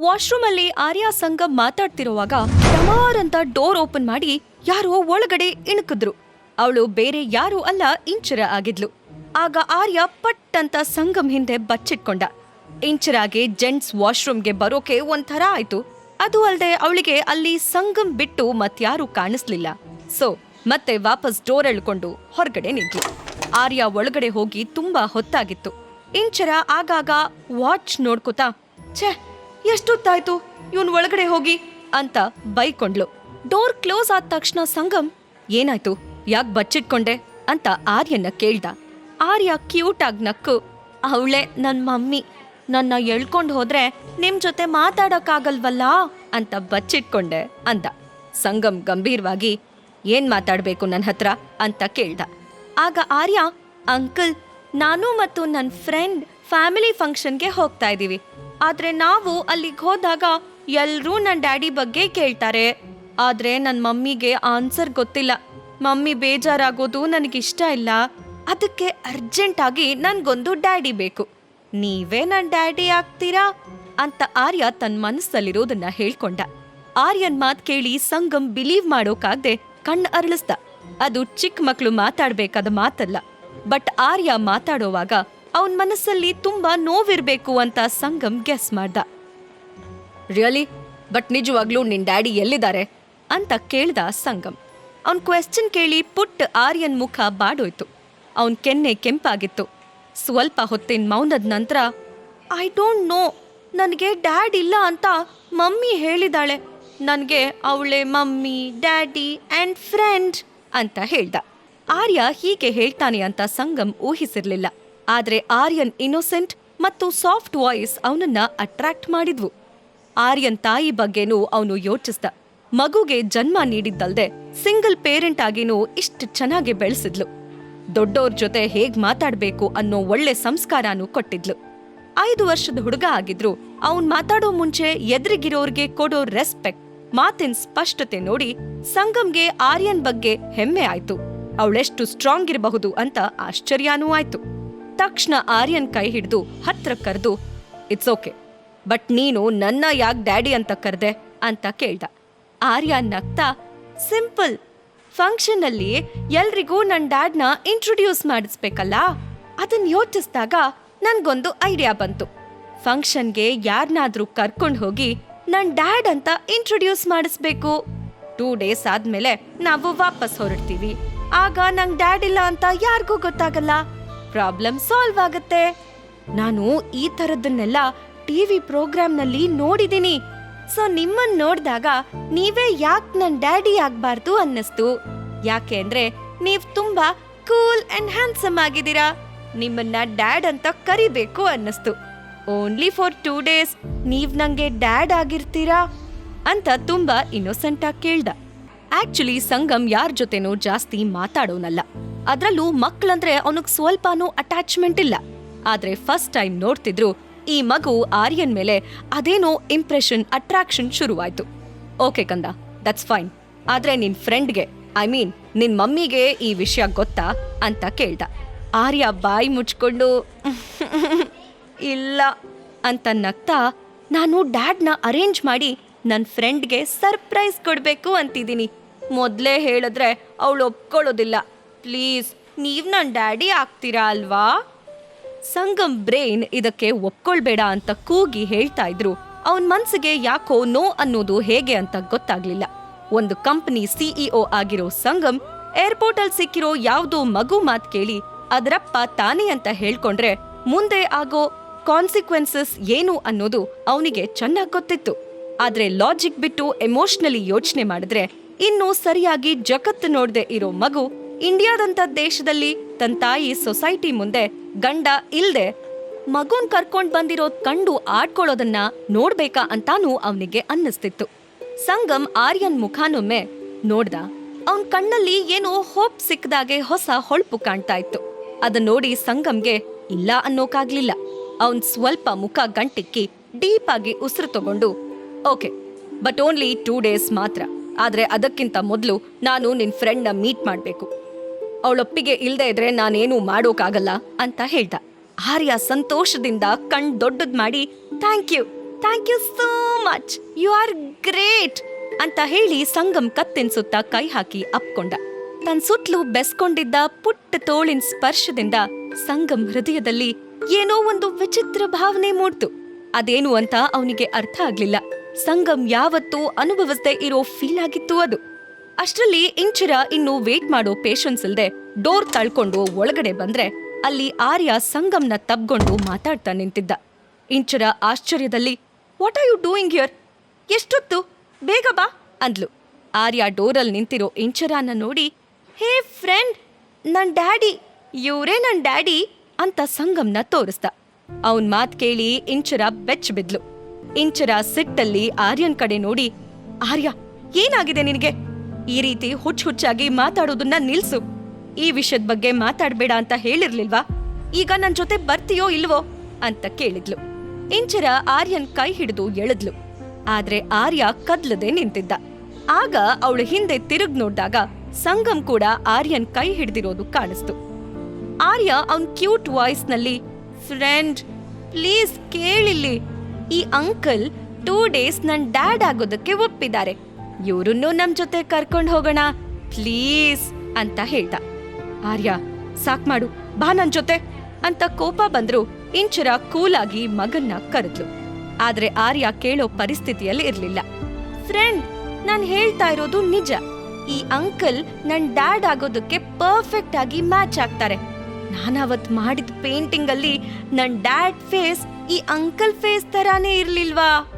Washroom ಅಲ್ಲಿ ಆರ್ಯ ಸಂಗಮ್ ಮಾತಾಡ್ತಿರುವಾಗ ಡಮಾರ್ ಅಂತ door open ಮಾಡಿ ಯಾರೋ ಒಳಗಡೆ ಇಣುಕಿದ್ರು. ಅವಳು ಬೇರೆ ಯಾರೂ ಅಲ್ಲ, ಇಂಚರ ಆಗಿದ್ಲು. ಆಗ ಆರ್ಯ ಪಟ್ ಅಂತ ಸಂಗಮ್ ಹಿಂದೆ ಬಚ್ಚಿಟ್ಕೊಂಡ. ಇಂಚರಾಗೆ ಜೆಂಟ್ಸ್ ವಾಶ್ರೂಮ್ಗೆ ಬರೋಕೆ ಒಂಥರ ಆಯ್ತು. ಅದು ಅಲ್ಲದೆ ಅವಳಿಗೆ ಅಲ್ಲಿ ಸಂಗಮ್ ಬಿಟ್ಟು ಮತ್ಯಾರೂ ಕಾಣಿಸ್ಲಿಲ್ಲ. ಸೊ, ಮತ್ತೆ ವಾಪಸ್ ಡೋರ್ ಎಳ್ಕೊಂಡು ಹೊರಗಡೆ ನಿಂತು ಆರ್ಯ ಒಳಗಡೆ ಹೋಗಿ ತುಂಬಾ ಹೊತ್ತಾಗಿತ್ತು. ಇಂಚರ ಆಗಾಗ ವಾಚ್ ನೋಡ್ಕೋತಾ, ಛೇ ಎಷ್ಟೊತ್ತಾಯ್ತು? ಇವನ್ ಒಳಗಡೆ ಹೋಗಿ ಅಂತ ಬೈಕೊಂಡ್ಲು. ಡೋರ್ ಕ್ಲೋಸ್ ಆದ ತಕ್ಷಣ ಸಂಗಮ್, ಏನಾಯ್ತು? ಯಾಕ್ ಬಚ್ಚಿಟ್ಕೊಂಡೆ? ಅಂತ ಆರ್ಯನ್ನ ಕೇಳ್ದ. ಆರ್ಯ ಕ್ಯೂಟ್ ಆಗ್ ನಕ್ಕು, ಅವಳೆ ನನ್ ಮಮ್ಮಿ. ನನ್ನ ಎಳ್ಕೊಂಡ್ ಹೋದ್ರೆ ನಿಮ್ ಜೊತೆ ಮಾತಾಡಕ್ಕಾಗಲ್ವಲ್ಲ? ಅಂತ ಬಚ್ಚಿಟ್ಕೊಂಡೆ ಅಂದ. ಸಂಗಮ್ ಗಂಭೀರವಾಗಿ, ಏನ್ ಮಾತಾಡ್ಬೇಕು ನನ್ನ ಹತ್ರ? ಅಂತ ಕೇಳ್ದ. ಆಗ ಆರ್ಯ, ಅಂಕಲ್, ನಾನು ಮತ್ತು ನನ್ನ ಫ್ರೆಂಡ್ ಫ್ಯಾಮಿಲಿ ಫಂಕ್ಷನ್ಗೆ ಹೋಗ್ತಾ ಇದೀವಿ. ಆದ್ರೆ ನಾವು ಅಲ್ಲಿಗೆ ಹೋದಾಗ ಎಲ್ರೂ ನನ್ನ ಡ್ಯಾಡಿ ಬಗ್ಗೆ ಕೇಳ್ತಾರೆ. ಆದ್ರೆ ನನ್ನ ಮಮ್ಮಿಗೆ ಆನ್ಸರ್ ಗೊತ್ತಿಲ್ಲ. ಮಮ್ಮಿ ಬೇಜಾರಾಗೋದು ನನಗಿಷ್ಟ ಇಲ್ಲ. ಅದಕ್ಕೆ ಅರ್ಜೆಂಟ್ ಆಗಿ ನನ್ಗೊಂದು ಡ್ಯಾಡಿ ಬೇಕು. ನೀವೇ ನನ್ನ ಡ್ಯಾಡಿ ಆಗ್ತೀರಾ? ಅಂತ ಆರ್ಯ ತನ್ನ ಮನಸ್ಸಲ್ಲಿರೋದನ್ನ ಹೇಳ್ಕೊಂಡ. ಆರ್ಯನ್ ಮಾತ್ ಕೇಳಿ ಸಂಗಮ್ ಬಿಲೀವ್ ಮಾಡೋಕಾಗ್ದೆ ಕಣ್ ಅರಳಿಸ್ದ. ಅದು ಚಿಕ್ಕ ಮಕ್ಕಳು ಮಾತಾಡ್ಬೇಕಾದ ಮಾತಲ್ಲ. ಬಟ್ ಆರ್ಯ ಮಾತಾಡೋವಾಗ ಅವನ್ ಮನಸ್ಸಲ್ಲಿ ತುಂಬಾ ನೋವಿರ್ಬೇಕು ಅಂತ ಸಂಗಮ್ ಗೆಸ್ ಮಾಡ್ದ. ರಿಯಲಿ ಬಟ್ ನಿಜವಾಗ್ಲೂ ನಿನ್ ಡ್ಯಾಡಿ ಎಲ್ಲಿದ್ದಾರೆ? ಅಂತ ಕೇಳ್ದ ಸಂಗಮ್. ಅವನ್ ಕ್ವೆಶ್ಚನ್ ಕೇಳಿ ಪುಟ್ಟ ಆರ್ಯನ್ ಮುಖ ಬಾಡೋಯ್ತು. ಅವನ್ ಕೆನ್ನೆ ಕೆಂಪಾಗಿತ್ತು. ಸ್ವಲ್ಪ ಹೊತ್ತಿನ ಮೌನದ ನಂತರ ಐ ಡೋಂಟ್ ನೋ ನನಗೆ ಡ್ಯಾಡ್ ಇಲ್ಲ ಅಂತ ಮಮ್ಮಿ ಹೇಳಿದಾಳೆ. ನನಗೆ ಅವಳೆ ಮಮ್ಮಿ ಡ್ಯಾಡಿ ಆ್ಯಂಡ್ ಫ್ರೆಂಡ್ ಅಂತ ಹೇಳ್ದ. ಆರ್ಯ ಹೀಗೆ ಹೇಳ್ತಾನೆ ಅಂತ ಸಂಗಮ್ ಊಹಿಸಿರ್ಲಿಲ್ಲ. ಆದ್ರೆ ಆರ್ಯನ್ ಇನ್ನೋಸೆಂಟ್ ಮತ್ತು ಸಾಫ್ಟ್ ವಾಯ್ಸ್ ಅವನನ್ನ ಅಟ್ರಾಕ್ಟ್ ಮಾಡಿದ್ವು. ಆರ್ಯನ್ ತಾಯಿ ಬಗ್ಗೆನೂ ಅವನು ಯೋಚಿಸ್ದ. ಮಗುಗೆ ಜನ್ಮ ನೀಡಿದ್ದಲ್ದೆ ಸಿಂಗಲ್ ಪೇರೆಂಟ್ ಆಗಿನೂ ಇಷ್ಟು ಚೆನ್ನಾಗಿ ಬೆಳೆಸಿದ್ಲು. ದೊಡ್ಡೋರ್ ಜೊತೆ ಹೇಗ್ ಮಾತಾಡ್ಬೇಕು ಅನ್ನೋ ಒಳ್ಳೆ ಸಂಸ್ಕಾರನೂ ಕೊಟ್ಟಿದ್ಲು. ಐದು ವರ್ಷದ ಹುಡುಗ ಆಗಿದ್ರು, ಅವನ್ ಮಾತಾಡೋ ಮುಂಚೆ ಎದುರಿಗಿರೋರ್ಗೆ ಕೊಡೋ ರೆಸ್ಪೆಕ್ಟ್, ಮಾತಿನ್ ಸ್ಪಷ್ಟತೆ ನೋಡಿ ಸಂಗಮ್ಗೆ ಆರ್ಯನ್ ಬಗ್ಗೆ ಹೆಮ್ಮೆ ಆಯ್ತು. ಅವಳೆಷ್ಟು ಸ್ಟ್ರಾಂಗ್ ಇರಬಹುದು ಅಂತ ಆಶ್ಚರ್ಯನೂ ಆಯ್ತು. ತಕ್ಷಣ ಆರ್ಯನ್ ಕೈ ಹಿಡಿದು ಹತ್ರ ಕರೆದು ಇಟ್ಸ್ ಓಕೆ ಬಟ್ ನೀನು ನನ್ನ ಯಾಕ್ ಡ್ಯಾಡಿ ಅಂತ ಕರೆದೆ? ಅಂತ ಕೇಳ್ದ. ಆರ್ಯ ನಗ್ತಾ ಸಿಂಪಲ್ ಫಂಕ್ಷನ್ ಅಲ್ಲಿ ಎಲ್ರಿಗೂ ನನ್ನ ಡ್ಯಾಡ್ನ ಇಂಟ್ರೊಡ್ಯೂಸ್ ಮಾಡಿಸ್ಬೇಕಲ್ಲ? ಅದನ್ನ ಯೋಚಿಸಿದಾಗ ನನಗೊಂದು ಐಡಿಯಾ ಬಂತು. ಫಂಕ್ಷನ್ಗೆ ಯಾರನ್ನಾದ್ರೂ ಕರ್ಕೊಂಡು ಹೋಗಿ ನನ್ ಡ್ಯಾಡ್ ಅಂತ ಇಂಟ್ರೊಡ್ಯೂಸ್ ಮಾಡಿಸ್ಬೇಕು. ಟೂ ಡೇಸ್ ಆದ್ಮೇಲೆ ನಾವು ವಾಪಸ್ ಹೊರಡ್ತೀವಿ. ಆಗ ನಂಗ್ ಡ್ಯಾಡ್ ಇಲ್ಲ ಅಂತ ಯಾರಿಗೂ ಗೊತ್ತಾಗಲ್ಲ. ಪ್ರಾಬ್ಲಮ್ ಸಾಲ್ವ್ ಆಗತ್ತೆ. ನಾನು ಈ ಥರದ್ದನ್ನೆಲ್ಲ ಟಿವಿ ಪ್ರೋಗ್ರಾಮ್ನಲ್ಲಿ ನೋಡಿದೀನಿ ಸೊ ನಿಮ್ಮನ್ ನೋಡಿದಾಗ ನೀವೇ ಯಾಕ್ ನನ್ ಡ್ಯಾಡಿ ಆಗ್ಬಾರ್ದು ಅನ್ನಿಸ್ತು. ಯಾಕೆ ಅಂದ್ರೆ ನೀವ್ ತುಂಬಾ ಕೂಲ್ ಅಂಡ್ ಹ್ಯಾಂಡ್ಸಮ್ ಆಗಿದ್ದೀರಾ. ನಿಮ್ಮನ್ನ ಡ್ಯಾಡ್ ಅಂತ ಕರಿಬೇಕು ಅನ್ನಿಸ್ತು. ಓನ್ಲಿ ಫಾರ್ ಟೂ ಡೇಸ್ ನೀವ್ ನಂಗೆ ಡ್ಯಾಡ್ ಆಗಿರ್ತೀರಾ? ಅಂತ ತುಂಬಾ ಇನ್ನೋಸೆಂಟ್ ಆಗಿ ಕೇಳ್ದ. ಆಕ್ಚುಲಿ ಸಂಗಮ್ ಯಾರ ಜೊತೆನೂ ಜಾಸ್ತಿ ಮಾತಾಡೋನಲ್ಲ. ಅದ್ರಲ್ಲೂ ಮಕ್ಕಳಂದ್ರೆ ಅವನಿಗೆ ಸ್ವಲ್ಪನೂ ಅಟ್ಯಾಚ್ಮೆಂಟ್ ಇಲ್ಲ. ಆದ್ರೆ ಫಸ್ಟ್ ಟೈಮ್ ನೋಡ್ತಿದ್ರು ಈ ಮಗು ಆರ್ಯನ್ ಮೇಲೆ ಅದೇನೋ ಇಂಪ್ರೆಷನ್ ಅಟ್ರಾಕ್ಷನ್ ಶುರುವಾಯ್ತು. ಓಕೆ ಕಂದ ದಟ್ಸ್ ಫೈನ್ ಆದ್ರೆ ನಿನ್ ಫ್ರೆಂಡ್ಗೆ ಐ ಮೀನ್ ನಿನ್ ಮಮ್ಮಿಗೆ ಈ ವಿಷಯ ಗೊತ್ತಾ ಅಂತ ಕೇಳ್ದ. ಆರ್ಯ ಬಾಯಿ ಮುಚ್ಕೊಂಡು, ಇಲ್ಲ ಅಂತ ನಗ್ತಾ ನಾನು ಡ್ಯಾಡ್ನ ಅರೇಂಜ್ ಮಾಡಿ ನನ್ನ ಫ್ರೆಂಡ್ಗೆ ಸರ್ಪ್ರೈಸ್ ಕೊಡಬೇಕು ಅಂತಿದ್ದೀನಿ. ಮೊದಲೇ ಹೇಳಿದ್ರೆ ಅವಳು ಒಪ್ಕೊಳ್ಳೋದಿಲ್ಲ. ಪ್ಲೀಸ್ ನೀವು ನನ್ನ ಡ್ಯಾಡಿ ಆಗ್ತೀರಾ ಅಲ್ವಾ? ಸಂಗಮ್ ಬ್ರೈನ್ ಇದಕ್ಕೆ ಒಪ್ಕೊಳ್ಬೇಡ ಅಂತ ಕೂಗಿ ಹೇಳ್ತಾ ಇದ್ರು. ಅವನ್ ಮನ್ಸಿಗೆ ಯಾಕೋ ನೋ ಅನ್ನೋದು ಹೇಗೆ ಅಂತ ಗೊತ್ತಾಗ್ಲಿಲ್ಲ. ಒಂದು ಕಂಪನಿ ಸಿಇಒ ಆಗಿರೋ ಸಂಗಮ್ ಏರ್ಪೋರ್ಟ್ ಅಲ್ಲಿ ಸಿಕ್ಕಿರೋ ಯಾವ್ದೋ ಮಗು ಮಾತ್ ಕೇಳಿ ಅದರಪ್ಪ ತಾನೇ ಅಂತ ಹೇಳ್ಕೊಂಡ್ರೆ ಮುಂದೆ ಆಗೋ ಕಾನ್ಸಿಕ್ವೆನ್ಸಸ್ ಏನು ಅನ್ನೋದು ಅವನಿಗೆ ಚೆನ್ನಾಗಿ ಗೊತ್ತಿತ್ತು. ಆದ್ರೆ ಲಾಜಿಕ್ ಬಿಟ್ಟು ಎಮೋಷನಲಿ ಯೋಚನೆ ಮಾಡಿದ್ರೆ ಇನ್ನು ಸರಿಯಾಗಿ ಜಗತ್ತು ನೋಡದೆ ಇರೋ ಮಗು ಇಂಡಿಯಾದಂತ ದೇಶದಲ್ಲಿ ತನ್ನ ತಾಯಿ ಸೊಸೈಟಿ ಮುಂದೆ ಗಂಡ ಇಲ್ದೆ ಮಗುನ್ ಕರ್ಕೊಂಡ್ ಬಂದಿರೋದ್ ಕಂಡು ಆಡ್ಕೊಳ್ಳೋದನ್ನ ನೋಡ್ಬೇಕಾ ಅಂತಾನೂ ಅವನಿಗೆ ಅನ್ನಿಸ್ತಿತ್ತು. ಸಂಗಮ್ ಆರ್ಯನ್ ಮುಖಾನೊಮ್ಮೆ ನೋಡ್ದ ಅವನ್ ಕಣ್ಣಲ್ಲಿ ಏನೋ ಹೋಪ್ ಸಿಕ್ಕದಾಗೆ ಹೊಸ ಹೊಳಪು ಕಾಣ್ತಾ ಇತ್ತು. ಅದನ್ನ ನೋಡಿ ಸಂಗಮ್ಗೆ ಇಲ್ಲ ಅನ್ನೋಕಾಗ್ಲಿಲ್ಲ. ಅವನ್ ಸ್ವಲ್ಪ ಮುಖ ಗಂಟಿಕ್ಕಿ ಡೀಪ್ ಆಗಿ ಉಸಿರು ತಗೊಂಡು, okay, but only two days ಮಾತ್ರ. ಆದ್ರೆ ಅದಕ್ಕಿಂತ ಮೊದಲು ನಾನು ನಿನ್ ಫ್ರೆಂಡ್ನ ಮೀಟ್ ಮಾಡ್ಬೇಕು. ಅವಳೊಪ್ಪಿಗೆ ಇಲ್ದೇ ಇದ್ರೆ ನಾನೇನು ಮಾಡೋಕಾಗಲ್ಲ ಅಂತ ಹೇಳ್ದ. ಆರ್ಯ ಸಂತೋಷದಿಂದ ಕಣ್ ದೊಡ್ಡದ್ ಮಾಡಿ thank you thank you so much you are great ಅಂತ ಹೇಳಿ ಸಂಗಮ್ ಕತ್ತಿನ ಸುತ್ತ ಕೈ ಹಾಕಿ ಅಪ್ಕೊಂಡ. ತನ್ ಸುತ್ತಲೂ ಬೆಸ್ಕೊಂಡಿದ್ದ ಪುಟ್ಟ ತೋಳಿನ ಸ್ಪರ್ಶದಿಂದ ಸಂಗಮ್ ಹೃದಯದಲ್ಲಿ ಏನೋ ಒಂದು ವಿಚಿತ್ರ ಭಾವನೆ ಮೂಡ್ತು. ಅದೇನು ಅಂತ ಅವನಿಗೆ ಅರ್ಥ ಆಗ್ಲಿಲ್ಲ. ಸಂಗಮ್ ಯಾವತ್ತೂ ಅನುಭವಿಸದೆ ಇರೋ ಫೀಲ್ ಆಗಿತ್ತು ಅದು. ಅಷ್ಟ್ರಲ್ಲಿ ಇಂಚಿರ ಇನ್ನು ವೇಟ್ ಮಾಡೋ ಪೇಷನ್ಸ್ ಇಲ್ದೆ ಡೋರ್ ತಳ್ಕೊಂಡು ಒಳಗಡೆ ಬಂದ್ರೆ ಅಲ್ಲಿ ಆರ್ಯ ಸಂಗಮ್ನ ತಬ್ಕೊಂಡು ಮಾತಾಡ್ತಾ ನಿಂತಿದ್ದ. Inchara ಆಶ್ಚರ್ಯದಲ್ಲಿ what are you doing here ಎಷ್ಟೊತ್ತು? ಬೇಗ ಬಾ, ಅಂದ್ಲು. ಆರ್ಯ ಡೋರಲ್ಲಿ ನಿಂತಿರೋ ಇಂಚರಾನ ನೋಡಿ, ಹೇ ಫ್ರೆಂಡ್ ನನ್ ಡ್ಯಾಡಿ, ಇವರೇ ನನ್ ಡ್ಯಾಡಿ, ಅಂತ ಸಂಗಮ್ನ ತೋರಿಸ್ದ. ಅವನ್ ಮಾತ್ ಕೇಳಿ ಇಂಚರ ಬೆಚ್ಚ ಬಿದ್ಲು. ಇಂಚರ ಸಿಟ್ಟಲ್ಲಿ ಆರ್ಯನ್ ಕಡೆ ನೋಡಿ, ಆರ್ಯ, ಏನಾಗಿದೆ ನಿನಗೆ? ಈ ರೀತಿ ಹುಚ್ಚ್ ಹುಚ್ಚಾಗಿ ಮಾತಾಡೋದನ್ನ ನಿಲ್ಸು. ಈ ವಿಷಯದ ಬಗ್ಗೆ ಮಾತಾಡ್ಬೇಡ ಅಂತ ಹೇಳಿರ್ಲಿಲ್ವಾ? ಈಗ ನನ್ ಜೊತೆ ಬರ್ತೀಯೋ ಇಲ್ವೋ? ಅಂತ ಕೇಳಿದ್ಲು. ಇಂಚರ ಆರ್ಯನ್ ಕೈ ಹಿಡಿದು ಎಳೆದ್ಲು. ಆದ್ರೆ ಆರ್ಯ ಕದ್ಲದೆ ನಿಂತಿದ್ದ. ಆಗ ಅವಳು ಹಿಂದೆ ತಿರುಗ್ ನೋಡ್ದಾಗ ಸಂಗಮ್ ಕೂಡ ಆರ್ಯನ್ ಕೈ ಹಿಡ್ದಿರೋದು ಕಾಣಿಸ್ತು. ಆರ್ಯ ಅವನ್ ಕ್ಯೂಟ್ ವಾಯ್ಸ್ನಲ್ಲಿ ಫ್ರೆಂಡ್, ಪ್ಲೀಸ್ ಕೇಳಿಲ್ಲಿ. ಈ ಅಂಕಲ್ ಟೂ ಡೇಸ್ ನನ್ ಡ್ಯಾಡ್ ಆಗೋದಕ್ಕೆ ಒಪ್ಪಿದ್ದಾರೆ. ಇವ್ರನ್ನೂ ನಮ್ ಜೊತೆ ಕರ್ಕೊಂಡು ಹೋಗೋಣ. ಪ್ಲೀಸ್ ಅಂತ ಹೇಳ್ದ. ಆರ್ಯ, ಸಾಕ್ ಮಾಡು, ಬಾ ನನ್ ಜೊತೆ ಅಂತ ಕೋಪ ಬಂದ್ರು ಇಂಚರ ಕೂಲಾಗಿ ಮಗನ್ನ ಕರೆದ್ಲು. ಆದ್ರೆ ಆರ್ಯ ಕೇಳೋ ಪರಿಸ್ಥಿತಿಯಲ್ಲಿ ಇರ್ಲಿಲ್ಲ. ಫ್ರೆಂಡ್, ನಾನ್ ಹೇಳ್ತಾ ಇರೋದು ನಿಜ. ಈ ಅಂಕಲ್ ನನ್ ಡ್ಯಾಡ್ ಆಗೋದಕ್ಕೆ ಪರ್ಫೆಕ್ಟ್ ಆಗಿ ಮ್ಯಾಚ್ ಆಗ್ತಾರೆ. ನಾನವತ್ ಮಾಡಿದ ಪೇಂಟಿಂಗ್ ಅಲ್ಲಿ ನನ್ ಡ್ಯಾಡ್ ಫೇಸ್ ಈ ಅಂಕಲ್ ಫೇಸ್ ತರಾನೇ ಇರ್ಲಿಲ್ವಾ?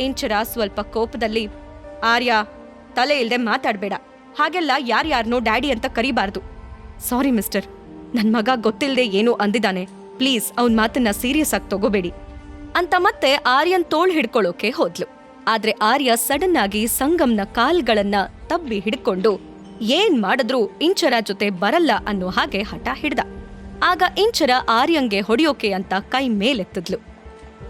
ಇಂಚರ ಸ್ವಲ್ಪ ಕೋಪದಲ್ಲಿ ಆರ್ಯ ತಲೆ ಇಲ್ಲದೆ ಮಾತಾಡಬೇಡ. ಹಾಗೆಲ್ಲ ಯಾರ್ಯಾರನೋ ಡ್ಯಾಡಿ ಅಂತ ಕರಿಬಾರ್ದು. ಸಾರಿ ಮಿಸ್ಟರ್ ನನ್ನ ಮಗ ಗೊತ್ತಿಲ್ಲದೆ ಏನೋ ಅಂದಿದ್ದಾನೆ. ಪ್ಲೀಸ್ ಅವನ್ ಮಾತನ್ನ ಸೀರಿಯಸ್ ಆಗಿ ತಗೋಬೇಡಿ. ಅಂತ ಮತ್ತೆ ಆರ್ಯನ್ ತೋಳ್ ಹಿಡ್ಕೊಳ್ಳೋಕೆ ಹೋದ್ಲು. ಆದ್ರೆ ಆರ್ಯ ಸಡನ್ ಆಗಿ ಸಂಗಮ್ನ ಕಾಲ್ಗಳನ್ನ ತಬ್ಬಿ ಹಿಡ್ಕೊಂಡು ಏನ್ ಮಾಡಿದ್ರೂ ಇಂಚರ ಜೊತೆ ಬರಲ್ಲ ಅನ್ನೋ ಹಾಗೆ ಹಠ ಹಿಡ್ದ. ಆಗ ಇಂಚರ ಆರ್ಯಂಗೆ ಹೊಡೆಯೋಕೆ ಅಂತ ಕೈ ಮೇಲೆತ್ತಿದ್ಲು.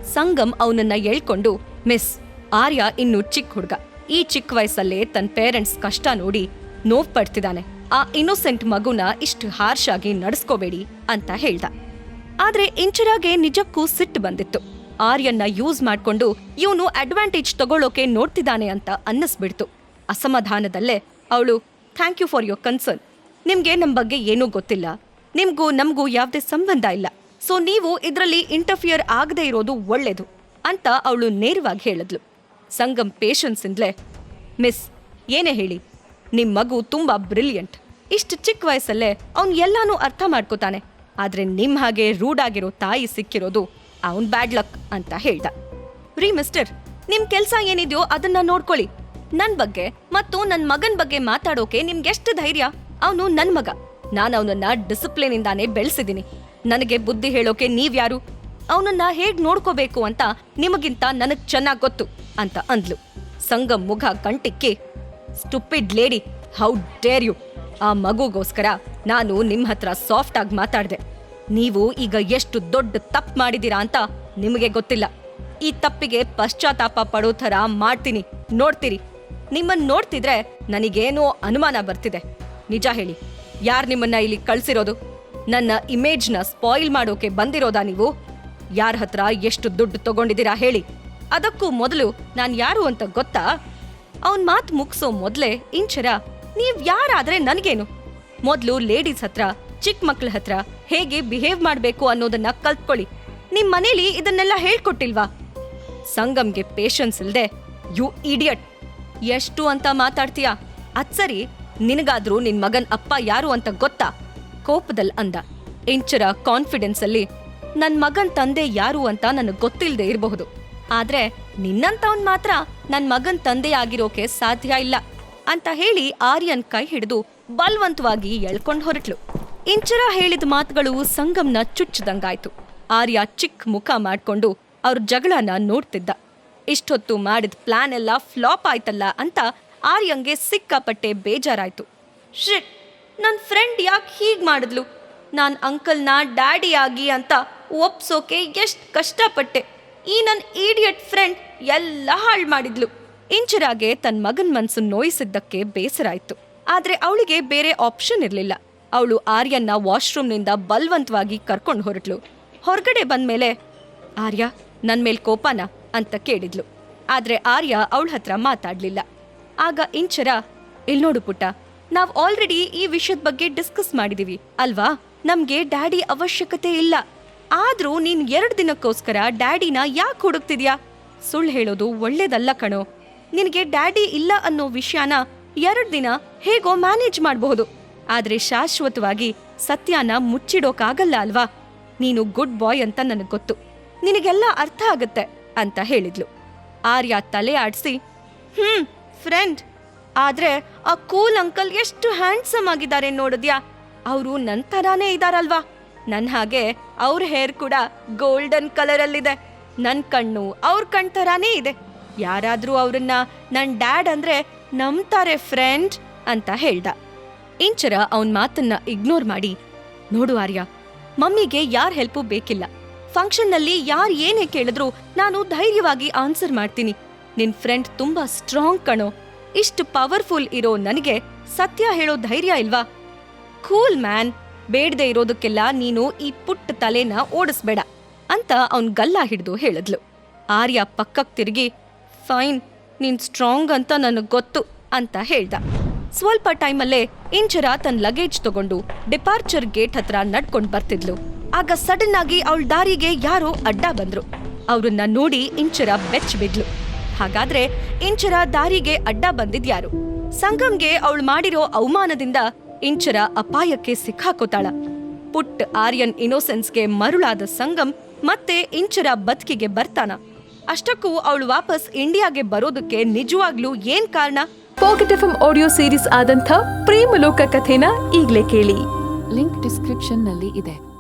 ಸಂಗಮ್ ಅವನನ್ನ ಎಳ್ಕೊಂಡು, ಮಿಸ್, ಆರ್ಯ ಇನ್ನು ಚಿಕ್ಕ ಹುಡ್ಗ. ಈ ಚಿಕ್ಕ ವಯಸ್ಸಲ್ಲೇ ತನ್ನ ಪೇರೆಂಟ್ಸ್ ಕಷ್ಟ ನೋಡಿ ನೋವು ಪಡ್ತಿದ್ದಾನೆ. ಆ ಇನ್ನೋಸೆಂಟ್ ಮಗುನ ಇಷ್ಟು ಹಾರ್ಶ್ ಆಗಿ ನಡೆಸ್ಕೋಬೇಡಿ ಅಂತ ಹೇಳ್ದ. ಆದ್ರೆ ಇಂಚರಾಗೆ ನಿಜಕ್ಕೂ ಸಿಟ್ಟು ಬಂದಿತ್ತು. ಆರ್ಯನ್ನ ಯೂಸ್ ಮಾಡ್ಕೊಂಡು ಇವನು ಅಡ್ವಾಂಟೇಜ್ ತಗೊಳ್ಳೋಕೆ ನೋಡ್ತಿದ್ದಾನೆ ಅಂತ ಅನ್ನಿಸ್ಬಿಡ್ತು. ಅಸಮಾಧಾನದಲ್ಲೇ ಅವಳು thank you for your concern ನಿಮ್ಗೆ ನಮ್ ಬಗ್ಗೆ ಏನೂ ಗೊತ್ತಿಲ್ಲ. ನಿಮ್ಗೂ ನಮಗೂ ಯಾವ್ದೇ ಸಂಬಂಧ ಇಲ್ಲ. ಸೊ ನೀವು ಇದರಲ್ಲಿ ಇಂಟರ್ಫಿಯರ್ ಆಗದೇ ಇರೋದು ಒಳ್ಳೇದು ಅಂತ ಅವಳು ನೇರವಾಗಿ ಹೇಳಿದ್ಲು. ಸಂಗಮ್ ಪೇಷನ್ಸ್ ಇಂದ್ಲೆ. ಮಿಸ್ ಏನೇ ಹೇಳಿ ನಿಮ್ಮ ಮಗು ತುಂಬಾ ಬ್ರಿಲಿಯಂಟ್ ಇಷ್ಟು ಚಿಕ್ಕ ವಯಸ್ಸಲ್ಲೇ ಅವ್ನ್ ಎಲ್ಲಾನು ಅರ್ಥ ಮಾಡ್ಕೋತಾನೆ. ಆದ್ರೆ ನಿಮ್ ಹಾಗೆ ರೂಡ್ ಆಗಿರೋ ತಾಯಿ ಸಿಕ್ಕಿರೋದು ಅವನ್ ಬ್ಯಾಡ್ ಲಕ್ ಅಂತ ಹೇಳ್ದ. ರೀ ಮಿಸ್ಟರ್ ನಿಮ್ ಕೆಲ್ಸ ಏನಿದೆಯೋ ಅದನ್ನ ನೋಡ್ಕೊಳ್ಳಿ. ನನ್ ಬಗ್ಗೆ ಮತ್ತು ನನ್ ಮಗನ್ ಬಗ್ಗೆ ಮಾತಾಡೋಕೆ ನಿಮ್ಗೆಷ್ಟು ಧೈರ್ಯ? ಅವನು ನನ್ ಮಗ. ನಾನು ಅವನನ್ನ ಡಿಸಿಪ್ಲಿನ್ ಇಂದಾನೆ ಬೆಳೆಸಿದೀನಿ. ನನಗೆ ಬುದ್ಧಿ ಹೇಳೋಕೆ ನೀವ್ಯಾರು? ಅವನನ್ನ ಹೇಗ್ ನೋಡ್ಕೋಬೇಕು ಅಂತ ನಿಮಗಿಂತ ನನಗ್ ಚೆನ್ನಾಗ್ ಗೊತ್ತು. ಅಂತ ಅಂದ್ಲು. ಸಂಗಮ್ ಮುಖ ಕಂಟಿಕ್ಕಿ stupid lady how dare you ಆ ಮಗುಗೋಸ್ಕರ ನಾನು ನಿಮ್ ಹತ್ರ ಸಾಫ್ಟ್ ಆಗಿ ಮಾತಾಡ್ದೆ. ನೀವು ಈಗ ಎಷ್ಟು ದೊಡ್ಡ ತಪ್ಪು ಮಾಡಿದೀರಾ ಅಂತ ನಿಮಗೆ ಗೊತ್ತಿಲ್ಲ. ಈ ತಪ್ಪಿಗೆ ಪಶ್ಚಾತ್ತಾಪ ಪಡೋ ಥರ ಮಾಡ್ತೀನಿ. ನೋಡ್ತೀರಿ. ನಿಮ್ಮನ್ನ ನೋಡ್ತಿದ್ರೆ ನನಗೇನೋ ಅನುಮಾನ ಬರ್ತಿದೆ. ನಿಜ ಹೇಳಿ, ಯಾರ್ ನಿಮ್ಮನ್ನ ಇಲ್ಲಿ ಕಳ್ಸಿರೋದು? ನನ್ನ ಇಮೇಜ್ನ ಸ್ಪಾಯಿಲ್ ಮಾಡೋಕೆ ಬಂದಿರೋದಾ ನೀವು? ಯಾರ ಹತ್ರ ಎಷ್ಟು ದುಡ್ಡು ತಗೊಂಡಿದ್ದೀರಾ ಹೇಳಿ. ಅದಕ್ಕೂ ಮೊದಲು ನಾನ್ ಯಾರು ಅಂತ ಗೊತ್ತಾ? ಅವನ್ ಮಾತ್ ಮುಗಿಸೋ ಮೊದ್ಲೇ, ಇಂಚರ, ನೀವ್ ಯಾರಾದ್ರೆ ನನ್ಗೇನು? ಮೊದ್ಲು ಲೇಡೀಸ್ ಹತ್ರ ಚಿಕ್ಕ ಮಕ್ಳ ಹತ್ರ ಹೇಗೆ ಬಿಹೇವ್ ಮಾಡ್ಬೇಕು ಅನ್ನೋದನ್ನ ಕಲ್ತ್ಕೊಳ್ಳಿ. ನಿಮ್ ಮನೇಲಿ ಇದನ್ನೆಲ್ಲ ಹೇಳ್ಕೊಟ್ಟಿಲ್ವಾ? ಸಂಗಮ್ಗೆ ಪೇಷನ್ಸ್ ಇಲ್ದೆ, ಯು ಇಡಿಯಟ್. ಎಷ್ಟು ಅಂತ ಮಾತಾಡ್ತೀಯಾ? ಅದ್ಸರಿ ನಿನಗಾದ್ರೂ ನಿನ್ ಮಗನ್ ಅಪ್ಪ ಯಾರು ಅಂತ ಗೊತ್ತಾ? ಕೋಪದಲ್ ಅಂದ. ಇಂಚರ ಕಾನ್ಫಿಡೆನ್ಸ್ ಅಲ್ಲಿ, ನನ್ ಮಗನ್ ತಂದೆ ಯಾರು ಅಂತ ನನಗ್ ಗೊತ್ತಿಲ್ದೆ ಇರಬಹುದು. ಆದ್ರೆ ನಿನ್ನಂತವನ್ ಮಾತ್ರ ನನ್ ಮಗನ್ ತಂದೆ ಆಗಿರೋಕೆ ಸಾಧ್ಯ ಇಲ್ಲ ಅಂತ ಹೇಳಿ ಆರ್ಯನ್ ಕೈ ಹಿಡಿದು ಬಲ್ವಂತವಾಗಿ ಎಳ್ಕೊಂಡ್ ಹೊರಟ್ಲು. ಇಂಚರ ಹೇಳಿದ ಮಾತುಗಳು ಸಂಗಮ್ನ ಚುಚ್ಚದಂಗಾಯ್ತು. ಆರ್ಯ ಚಿಕ್ಕ ಮುಖ ಮಾಡ್ಕೊಂಡು ಅವ್ರ ಜಗಳನ ನೋಡ್ತಿದ್ದ. ಇಷ್ಟೊತ್ತು ಮಾಡಿದ ಪ್ಲಾನ್ ಎಲ್ಲ ಫ್ಲಾಪ್ ಆಯ್ತಲ್ಲ ಅಂತ ಆರ್ಯಂಗೆ ಸಿಕ್ಕಾಪಟ್ಟೆ ಬೇಜಾರಾಯ್ತು. ಶಿಟ್ ನನ್ ಫ್ರೆಂಡ್ ಯಾಕೆ ಹೀಗ್ ಮಾಡಿದ್ಲು? ನಾನ್ ಅಂಕಲ್ನ ಡ್ಯಾಡಿ ಆಗಿ ಅಂತ ಒಪ್ಸೋಕೆ ಎಷ್ಟ್ ಕಷ್ಟಪಟ್ಟೆ. ಈ ನನ್ನ ಈಡಿಯಟ್ ಫ್ರೆಂಡ್ ಎಲ್ಲ ಹಾಳು ಮಾಡಿದ್ಲು. ಇಂಚರಾಗೆ ತನ್ನ ಮಗನ್ ಮನಸ್ಸು ನೋಯಿಸಿದ್ದಕ್ಕೆ ಬೇಸರ ಆಯ್ತು ಆದ್ರೆ ಅವಳಿಗೆ ಬೇರೆ ಆಪ್ಷನ್ ಇರಲಿಲ್ಲ. ಅವಳು ಆರ್ಯನ್ನ ವಾಶ್ರೂಮ್ನಿಂದ ಬಲ್ವಂತವಾಗಿ ಕರ್ಕೊಂಡು ಹೊರಟ್ಲು. ಹೊರಗಡೆ ಬಂದ್ಮೇಲೆ, ಆರ್ಯ, ನನ್ ಮೇಲೆ ಕೋಪನ? ಅಂತ ಕೇಳಿದ್ಲು. ಆದ್ರೆ ಆರ್ಯ ಅವಳ ಹತ್ರ ಮಾತಾಡ್ಲಿಲ್ಲ. ಆಗ ಇಂಚರ, ಇಲ್ ನೋಡು ಪುಟ್ಟ, ನಾವ್ ಆಲ್ರೆಡಿ ಈ ವಿಷಯದ ಬಗ್ಗೆ ಡಿಸ್ಕಸ್ ಮಾಡಿದೀವಿ, ಅಲ್ವಾ? ನಮ್ಗೆ ಡ್ಯಾಡಿ ಅವಶ್ಯಕತೆ ಇಲ್ಲ. ಆದ್ರೂ ನೀನ್ ಎರಡ್ ದಿನಕ್ಕೋಸ್ಕರ ಡ್ಯಾಡಿನ ಯಾಕೆ ಹುಡುಕ್ತಿದ್ಯಾ? ಸುಳ್ಳು ಹೇಳೋದು ಒಳ್ಳೇದಲ್ಲ ಕಣೋ. ನಿನಗೆ ಡ್ಯಾಡಿ ಇಲ್ಲ ಅನ್ನೋ ವಿಷಯನ ಎರಡು ದಿನ ಹೇಗೋ ಮ್ಯಾನೇಜ್ ಮಾಡಬಹುದು. ಆದ್ರೆ ಶಾಶ್ವತವಾಗಿ ಸತ್ಯನ ಮುಚ್ಚಿಡೋಕಾಗಲ್ಲ ಅಲ್ವಾ? ನೀನು ಗುಡ್ ಬಾಯ್ ಅಂತ ನನಗೆ ಗೊತ್ತು. ನಿನಗೆಲ್ಲ ಅರ್ಥ ಆಗತ್ತೆ ಅಂತ ಹೇಳಿದ್ಲು. ಆರ್ಯ ತಲೆ ಆಡ್ಸಿ, ಹ್ಮ್ ಫ್ರೆಂಡ್ ಆದ್ರೆ ಆ ಕೂಲ್ ಅಂಕಲ್ ಎಷ್ಟು ಹ್ಯಾಂಡ್ಸಮ್ ಆಗಿದ್ದಾರೆ ನೋಡಿದ್ಯಾ? ಅವರು ನನ್ ತರಾನೇ ಇದಾರಲ್ವಾ? ನನ್ ಹಾಗೆ ಅವ್ರ ಹೇರ್ ಕೂಡ ಗೋಲ್ಡನ್ ಕಲರ್ ಅಲ್ಲಿದೆ. ನನ್ ಕಣ್ಣು ಅವ್ರ ಕಣ್ ತರಾನೇ ಇದೆ. ಯಾರಾದ್ರೂ ಅವ್ರನ್ನ ನನ್ ಡ್ಯಾಡ್ ಅಂದ್ರೆ ನಂಬ್ತಾರೆ ಫ್ರೆಂಡ್ ಅಂತ ಹೇಳ್ದ. ಇಂಚರ ಅವನ್ ಮಾತನ್ನ ಇಗ್ನೋರ್ ಮಾಡಿ, ನೋಡು ಆರ್ಯ, ಮಮ್ಮಿಗೆ ಯಾರ್ ಹೆಲ್ಪು ಬೇಕಿಲ್ಲ. ಫಂಕ್ಷನ್ನಲ್ಲಿ ಯಾರ್ ಏನೇ ಕೇಳಿದ್ರು ನಾನು ಧೈರ್ಯವಾಗಿ ಆನ್ಸರ್ ಮಾಡ್ತೀನಿ. ನಿನ್ ಫ್ರೆಂಡ್ ತುಂಬಾ ಸ್ಟ್ರಾಂಗ್ ಕಣೋ. ಇಷ್ಟು ಪವರ್ಫುಲ್ ಇರೋ ನನಗೆ ಸತ್ಯ ಹೇಳೋ ಧೈರ್ಯ ಇಲ್ವಾ? ಕೂಲ್ ಮ್ಯಾನ್ ಬೇಡದೆ ಇರೋದಕ್ಕೆಲ್ಲ ನೀನು ಈ ಪುಟ್ಟ ತಲೆನ ಓಡಿಸ್ಬೇಡ ಅಂತ ಅವನ್ ಗಲ್ಲ ಹಿಡಿದು ಹೇಳಿದ್ಲು. ಆರ್ಯ ಪಕ್ಕಕ್ ತಿರುಗಿ, ಫೈನ್, ನೀನ್ ಸ್ಟ್ರಾಂಗ್ ಅಂತ ನನಗ್ ಗೊತ್ತು ಅಂತ ಹೇಳ್ದ. ಸ್ವಲ್ಪ ಟೈಮಲ್ಲೇ ಇಂಚರ ತನ್ನ ಲಗೇಜ್ ತಗೊಂಡು ಡಿಪಾರ್ಚರ್ ಗೇಟ್ ಹತ್ರ ನಡ್ಕೊಂಡ್ ಬರ್ತಿದ್ಲು. ಆಗ ಸಡನ್ ಆಗಿ ಅವಳ ದಾರಿಗೆ ಯಾರೋ ಅಡ್ಡ ಬಂದ್ರು. ಅವ್ರನ್ನ ನೋಡಿ ಇಂಚರ ಬೆಚ್ಚ ಬಿದ್ಲು. ಹಾಗಾದ್ರೆ ಇಂಚರ ದಾರಿಗೆ ಅಡ್ಡ ಬಂದಿದ್ಯಾರು? ಸಂಗಮ್ಗೆ ಅವಳು ಮಾಡಿರೋ ಅವಮಾನದಿಂದ ಇಂಚರ ಅಪಾಯಕ್ಕೆ ಸಿಕ್ಕಾಕೋತಾಳ ಪುಟ್ ಆರ್ಯನ್ ಇನೋಸೆನ್ಸ್ಗೆ ಮರುಳಾದ ಸಂಗಮ್ ಮತ್ತೆ ಇಂಚರ ಬದುಕಿಗೆ ಬರ್ತಾನ. ಅಷ್ಟಕ್ಕೂ ಅವಳು ವಾಪಸ್ ಇಂಡಿಯಾಗೆ ಬರೋದಕ್ಕೆ ನಿಜವಾಗ್ಲೂ ಏನ್ ಕಾರಣ? ಪಾಕೆಟ್ ಎಫ್ ಆಡಿಯೋ ಸೀರೀಸ್ ಆದಂಥ ಪ್ರೇಮಲೋಕ ಕಥೆನ ಈಗ್ಲೇ ಕೇಳಿ. ಲಿಂಕ್ ಡಿಸ್ಕ್ರಿಪ್ಷನ್ನಲ್ಲಿ ಇದೆ.